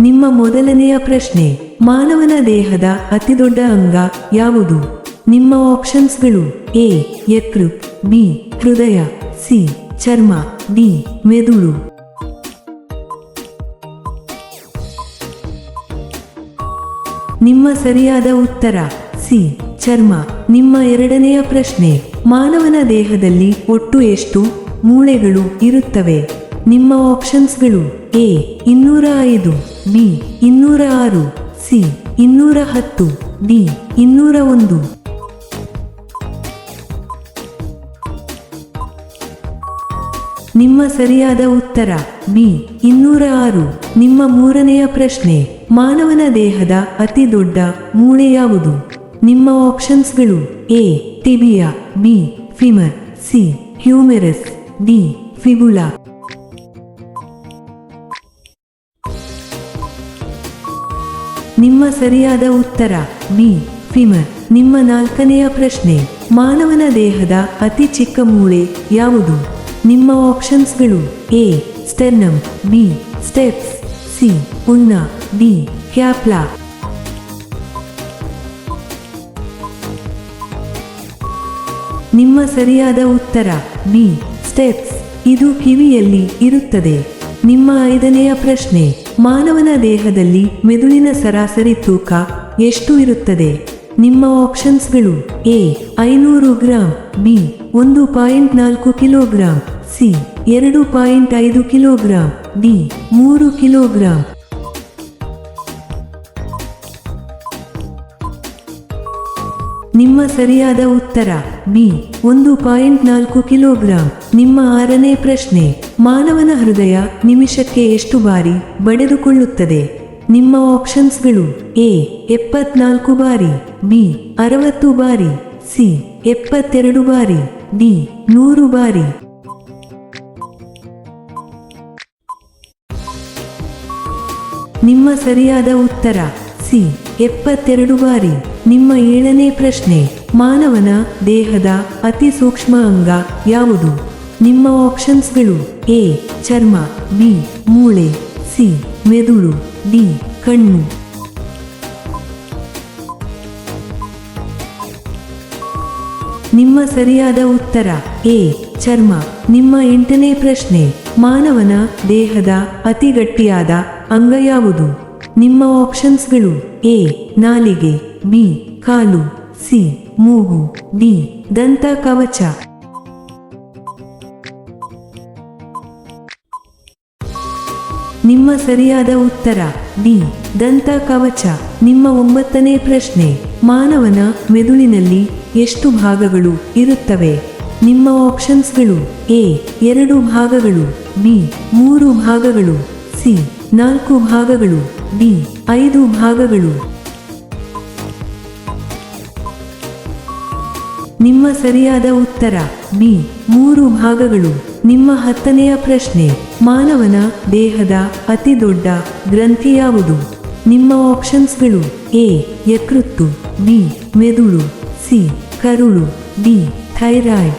ನಿಮ್ಮ ಮೊದಲನೆಯ ಪ್ರಶ್ನೆ, ಮಾನವನ ದೇಹದ ಅತಿದೊಡ್ಡ ಅಂಗ ಯಾವುದು? ನಿಮ್ಮ ಆಪ್ಷನ್ಸ್ಗಳು ಎ ಯಕೃತ್ ಬಿ, ಹೃದಯ, ಸಿ, ಚರ್ಮ, ಡಿ, ಮೆದುಳು. ನಿಮ್ಮ ಸರಿಯಾದ ಉತ್ತರ, ಸಿ, ಚರ್ಮ. ನಿಮ್ಮ ಎರಡನೆಯ ಪ್ರಶ್ನೆ, ಮಾನವನ ದೇಹದಲ್ಲಿ ಒಟ್ಟು ಎಷ್ಟು ಮೂಳೆಗಳು ಇರುತ್ತವೆ? ನಿಮ್ಮ ಆಪ್ಷನ್ಸ್ಗಳು ಎ, ಇನ್ನೂರ ಐದು. ಬಿ ಇನ್ನೂರ ಆರು, ಸಿ ಇನ್ನೂರ ಹತ್ತು, ಡಿ ಇನ್ನೂರ ಒಂದು. ನಿಮ್ಮ ಸರಿಯಾದ ಉತ್ತರ ಬಿ ಇನ್ನೂರ ಆರು. ನಿಮ್ಮ ಮೂರನೆಯ ಪ್ರಶ್ನೆ, ಮಾನವನ ದೇಹದ ಅತಿ ದೊಡ್ಡ ಮೂಳೆ ಯಾವುದು? ನಿಮ್ಮ ಆಪ್ಷನ್ಸ್ಗಳು, A, tibia, B, femur, C, humerus, D, fibula. ನಿಮ್ಮ ಸರಿಯಾದ ಉತ್ತರ ಬಿ ಫಿಮರ್. ನಿಮ್ಮ ನಾಲ್ಕನೆಯ ಪ್ರಶ್ನೆ, ಮಾನವನ ದೇಹದ ಅತಿ ಚಿಕ್ಕ ಮೂಳೆ ಯಾವುದು? ನಿಮ್ಮ ಆಪ್ಷನ್ಸ್ಗಳು, A sternum B, stapes, C, ಉಣ್ಣ, D scapula ನಿಮ್ಮ ಸರಿಯಾದ ಉತ್ತರ ಬಿ ಸ್ಟೆಪ್ಸ್. ಇದು ಕಿವಿಯಲ್ಲಿ ಇರುತ್ತದೆ. ನಿಮ್ಮ ಐದನೆಯ ಪ್ರಶ್ನೆ ಮಾನವನ ದೇಹದಲ್ಲಿ ಮೆದುಳಿನ ಸರಾಸರಿ ತೂಕ ಎಷ್ಟು ಇರುತ್ತದೆ? ನಿಮ್ಮ ಆಪ್ಷನ್ಸ್ಗಳು ಎ, ಐನೂರು ಗ್ರಾಂ, ಬಿ, ಒಂದು ಪಾಯಿಂಟ್ ನಾಲ್ಕು ಕಿಲೋಗ್ರಾಂ, ಸಿ, ಎರಡು ಪಾಯಿಂಟ್ ಐದು ಕಿಲೋಗ್ರಾಂ, ಡಿ, ಮೂರು ಕಿಲೋಗ್ರಾಂ. ನಿಮ್ಮ ಸರಿಯಾದ ಉತ್ತರ, ಬಿ, ಒಂದು ಪಾಯಿಂಟ್ ನಾಲ್ಕು ಕಿಲೋಗ್ರಾಂ. ನಿಮ್ಮ ಆರನೇ ಪ್ರಶ್ನೆ ಮಾನವನ ಹೃದಯ ನಿಮಿಷಕ್ಕೆ ಎಷ್ಟು ಬಾರಿ ಬಡಿದುಕೊಳ್ಳುತ್ತದೆ? ನಿಮ್ಮ ಆಪ್ಷನ್ಸ್ಗಳು ಎ, ಎಪ್ಪತ್ನಾಲ್ಕು ಬಾರಿ, ಬಿ, ಅರವತ್ತು ಬಾರಿ, ಸಿ, ಎಪ್ಪತ್ತೆರಡು ಬಾರಿ, ಡಿ, ನೂರು ಬಾರಿ. ನಿಮ್ಮ ಸರಿಯಾದ ಉತ್ತರ ಸಿ, ಎಪ್ಪತ್ತೆರಡು ಬಾರಿ. ನಿಮ್ಮ ಏಳನೇ ಪ್ರಶ್ನೆ, ಮಾನವನ ದೇಹದ ಅತಿ ಸೂಕ್ಷ್ಮ ಅಂಗ ಯಾವುದು? ನಿಮ್ಮ ಆಪ್ಷನ್ಸ್ಗಳು ಎ ಚರ್ಮ ಬಿ ಮೂಳೆ ಸಿ ಮೆದುಳು ಡಿ ಕಣ್ಣು. ನಿಮ್ಮ ಸರಿಯಾದ ಉತ್ತರ ಎ ಚರ್ಮ. ನಿಮ್ಮ ಎಂಟನೇ ಪ್ರಶ್ನೆ, ಮಾನವನ ದೇಹದ ಅತಿ ಗಟ್ಟಿಯಾದ ಅಂಗ ಯಾವುದು? ನಿಮ್ಮ ಆಪ್ಷನ್ಸ್ಗಳು ಎ ನಾಲಿಗೆ ಬಿ ಕಾಲು ಸಿ ಮೂಗು ಡಿ ದಂತ ಕವಚ. ನಿಮ್ಮ ಸರಿಯಾದ ಉತ್ತರ ಡಿ ದಂತ ಕವಚ. ನಿಮ್ಮ ಒಂಬತ್ತನೇ ಪ್ರಶ್ನೆ, ಮಾನವನ ಮೆದುಳಿನಲ್ಲಿ ಎಷ್ಟು ಭಾಗಗಳು ಇರುತ್ತವೆ? ನಿಮ್ಮ ಆಪ್ಷನ್ಸ್ಗಳು ಎ, ಎರಡು ಭಾಗಗಳು, ಬಿ, ಮೂರು ಭಾಗಗಳು, ಸಿ, ನಾಲ್ಕು ಭಾಗಗಳು, ಡಿ, ಐದು ಭಾಗಗಳು. ನಿಮ್ಮ ಸರಿಯಾದ ಉತ್ತರ, ಬಿ, ಮೂರು ಭಾಗಗಳು. ನಿಮ್ಮ ಹತ್ತನೆಯ ಪ್ರಶ್ನೆ, ಮಾನವನ ದೇಹದ ಅತಿ ದೊಡ್ಡ ಗ್ರಂಥಿ ಯಾವುದು? ನಿಮ್ಮ ಆಪ್ಷನ್ಸ್ಗಳು ಎ, ಯಕೃತ್ತು, ಬಿ, ಮೆದುಳು, ಸಿ, ಕರುಳು, ಡಿ, ಥೈರಾಯ್ಡ್.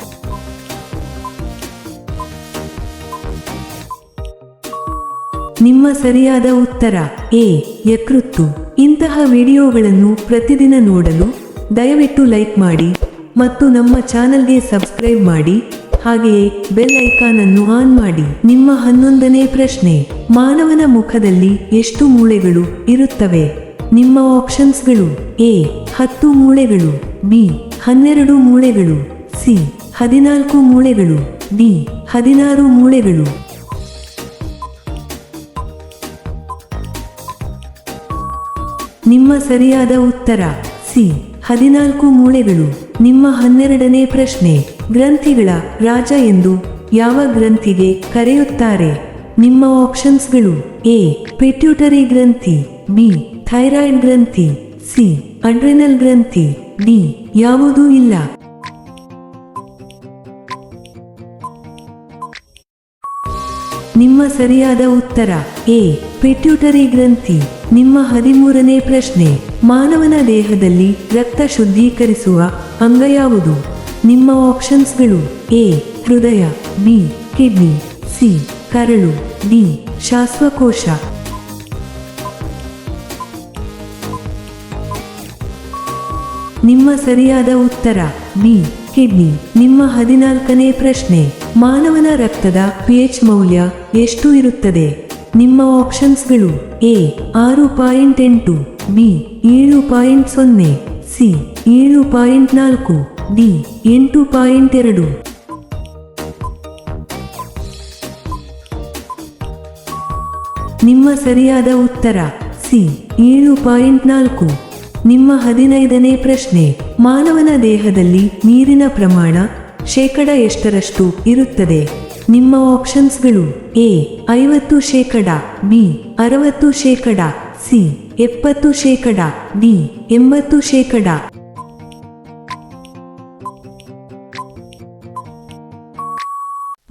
ನಿಮ್ಮ ಸರಿಯಾದ ಉತ್ತರ, ಎ, ಯಕೃತ್ತು. ಇಂತಹ ವಿಡಿಯೋಗಳನ್ನು ಪ್ರತಿದಿನ ನೋಡಲು ದಯವಿಟ್ಟು ಲೈಕ್ ಮಾಡಿ ಮತ್ತು ನಮ್ಮ ಚಾನಲ್ಗೆ ಸಬ್ಸ್ಕ್ರೈಬ್ ಮಾಡಿ. ಹಾಗೆಯೇ ಬೆಲ್ ಐಕಾನ್ ಅನ್ನು ಆನ್ ಮಾಡಿ ನಿಮ್ಮ ಹನ್ನೊಂದನೇ ಪ್ರಶ್ನೆ. ಮಾನವನ ಮುಖದಲ್ಲಿ ಎಷ್ಟು ಮೂಳೆಗಳು ಇರುತ್ತವೆ? ನಿಮ್ಮ ಆಪ್ಷನ್ಸ್ಗಳು ಎ, ಹತ್ತು ಮೂಳೆಗಳು, ಬಿ, ಹನ್ನೆರಡು ಮೂಳೆಗಳು, ಸಿ, ಹದಿನಾಲ್ಕು ಮೂಳೆಗಳು, ಡಿ, ಹದಿನಾರು ಮೂಳೆಗಳು. ನಿಮ್ಮ ಸರಿಯಾದ ಉತ್ತರ, ಸಿ, ಹದಿನಾಲ್ಕು ಮೂಳೆಗಳು. ನಿಮ್ಮ ಹನ್ನೆರಡನೇ ಪ್ರಶ್ನೆ. ಗ್ರಂಥಿಗಳ ರಾಜ ಎಂದು ಯಾವ ಗ್ರಂಥಿಗೆ ಕರೆಯುತ್ತಾರೆ? ನಿಮ್ಮ ಆಪ್ಷನ್ಸ್ಗಳು ಎ ಪೆಟ್ಯೂಟರಿ ಗ್ರಂಥಿ, ಬಿ ಥೈರಾಯ್ಡ್ ಗ್ರಂಥಿ, ಸಿ ಅಡ್ರಿನಲ್ ಗ್ರಂಥಿ, ಡಿ, ಯಾವುದೂ ಇಲ್ಲ. ನಿಮ್ಮ ಸರಿಯಾದ ಉತ್ತರ ಎ ಪೆಟ್ಯೂಟರಿ ಗ್ರಂಥಿ. ನಿಮ್ಮ ಹದಿಮೂರನೇ ಪ್ರಶ್ನೆ, ಮಾನವನ ದೇಹದಲ್ಲಿ ರಕ್ತ ಶುದ್ಧೀಕರಿಸುವ ಅಂಗ ಯಾವುದು? ನಿಮ್ಮ ಆಪ್ಷನ್ಸ್ಗಳು ಎ ಹೃದಯ ಬಿ ಕಿಡ್ನಿ ಸಿ ಕರಳು ಡಿ ಶಾಶ್ವಕೋಶ ನಿಮ್ಮ ಸರಿಯಾದ ಉತ್ತರ ಬಿ ಕಿಡ್ನಿ. ನಿಮ್ಮ ಹದಿನಾಲ್ಕನೇ ಪ್ರಶ್ನೆ, ಮಾನವನ ರಕ್ತದ ಪಿಎಚ್ ಮೌಲ್ಯ ಎಷ್ಟು ಇರುತ್ತದೆ? ನಿಮ್ಮ ಆಪ್ಷನ್ಸ್ಗಳು ಎ ಆರು ಪಾಯಿಂಟ್ ಎಂಟು ಬಿ ಏಳು ಪಾಯಿಂಟ್ ಸೊನ್ನೆ ಸಿ ಏಳು ಪಾಯಿಂಟ್ ನಾಲ್ಕು. ಡಿ ಎಂಟು ಪಾಯಿಂಟ್ ಎರಡು. ನಿಮ್ಮ ಸರಿಯಾದ ಉತ್ತರ, ಸಿ, ಏಳು ಪಾಯಿಂಟ್ ನಾಲ್ಕು. ನಿಮ್ಮ ಹದಿನೈದನೇ ಪ್ರಶ್ನೆ, ಮಾನವನ ದೇಹದಲ್ಲಿ ನೀರಿನ ಪ್ರಮಾಣ ಶೇಕಡ ಎಷ್ಟರಷ್ಟು ಇರುತ್ತದೆ? ನಿಮ್ಮ ಆಪ್ಷನ್ಸ್ಗಳು, ಎ, ಐವತ್ತು ಶೇಕಡ, ಬಿ, ಅರವತ್ತು ಶೇಕಡ, ಸಿ, ಎಪ್ಪತ್ತು ಶೇಕಡ, ಡಿ, ಎಂಬತ್ತು ಶೇಕಡ.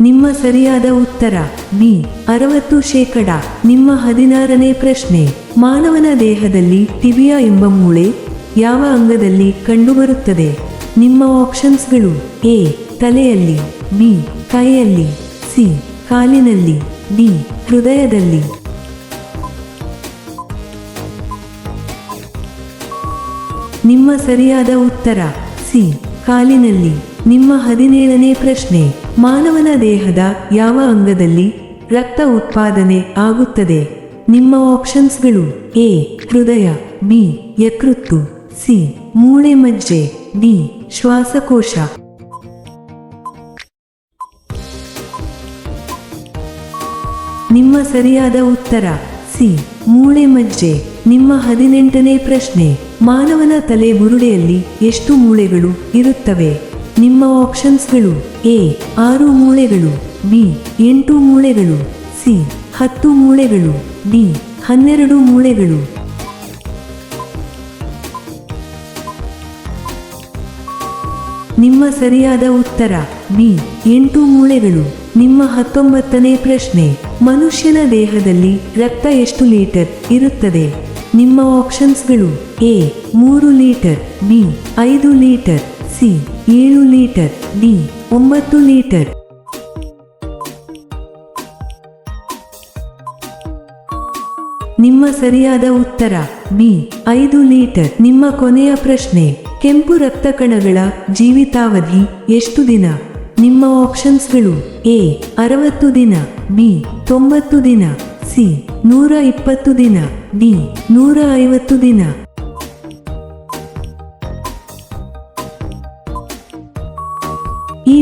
ನಿಮ್ಮ ಸರಿಯಾದ ಉತ್ತರ ಬಿ ಅರವತ್ತು ಶೇಕಡ, ನಿಮ್ಮ ಹದಿನಾರನೇ ಪ್ರಶ್ನೆ. ಮಾನವನ ದೇಹದಲ್ಲಿ ಟಿಬಿಯಾ ಎಂಬ ಮೂಳೆ ಯಾವ ಅಂಗದಲ್ಲಿ ಕಂಡುಬರುತ್ತದೆ ನಿಮ್ಮ ಆಪ್ಷನ್ಸ್ಗಳು, ಎ, ತಲೆಯಲ್ಲಿ, ಬಿ, ಕೈಯಲ್ಲಿ, ಸಿ, ಕಾಲಿನಲ್ಲಿ, ಡಿ, ಹೃದಯದಲ್ಲಿ. ನಿಮ್ಮ ಸರಿಯಾದ ಉತ್ತರ, ಸಿ, ಕಾಲಿನಲ್ಲಿ. ನಿಮ್ಮ ಹದಿನೇಳನೇ ಪ್ರಶ್ನೆ. ಮಾನವನ ದೇಹದ ಯಾವ ಅಂಗದಲ್ಲಿ ರಕ್ತ ಉತ್ಪಾದನೆ ಆಗುತ್ತದೆ? ನಿಮ್ಮ ಆಪ್ಷನ್ಸ್ಗಳು ಎ, ಹೃದಯ, ಬಿ, ಯಕೃತ್ತು, ಸಿ, ಮೂಳೆ ಮಜ್ಜೆ, ಡಿ, ಶ್ವಾಸಕೋಶ. ನಿಮ್ಮ ಸರಿಯಾದ ಉತ್ತರ, ಸಿ, ಮೂಳೆ ಮಜ್ಜೆ. ನಿಮ್ಮ ಹದಿನೆಂಟನೇ ಪ್ರಶ್ನೆ. ಮಾನವನ ತಲೆ ಬುರುಡೆಯಲ್ಲಿ ಎಷ್ಟು ಮೂಳೆಗಳು ಇರುತ್ತವೆ? ನಿಮ್ಮ ಆಪ್ಷನ್ಸ್ಗಳು ಎ ಆರು ಮೂಳೆಗಳು ಬಿ ಎಂಟು ಮೂಳೆಗಳು ಸಿ ಹತ್ತು ಮೂಳೆಗಳು ಡಿ ಹನ್ನೆರಡು ಮೂಳೆಗಳು. ನಿಮ್ಮ ಸರಿಯಾದ ಉತ್ತರ ಬಿ ಎಂಟು ಮೂಳೆಗಳು. ನಿಮ್ಮ ಹತ್ತೊಂಬತ್ತನೇ ಪ್ರಶ್ನೆ, ಮನುಷ್ಯನ ದೇಹದಲ್ಲಿ ರಕ್ತ ಎಷ್ಟು ಲೀಟರ್ ಇರುತ್ತದೆ? ನಿಮ್ಮ ಆಪ್ಷನ್ಸ್ಗಳು ಎ ಮೂರು ಲೀಟರ್ ಬಿ ಐದು ಲೀಟರ್. ಸಿ ಏಳು ಲೀಟರ್, ಡಿ ಒಂಬತ್ತು ಲೀಟರ್. ನಿಮ್ಮ ಸರಿಯಾದ ಉತ್ತರ, ಬಿ ಐದು ಲೀಟರ್. ನಿಮ್ಮ ಕೊನೆಯ ಪ್ರಶ್ನೆ, ಕೆಂಪು ರಕ್ತ ಕಣಗಳ ಜೀವಿತಾವಧಿ ಎಷ್ಟು ದಿನ? ನಿಮ್ಮ ಆಪ್ಷನ್ಸ್ಗಳು, ಎ ಅರವತ್ತು ದಿನ, ಬಿ ತೊಂಬತ್ತು ದಿನ, ಸಿ ನೂರ ಇಪ್ಪತ್ತು ದಿನ, ಡಿ ನೂರ ಐವತ್ತು ದಿನ.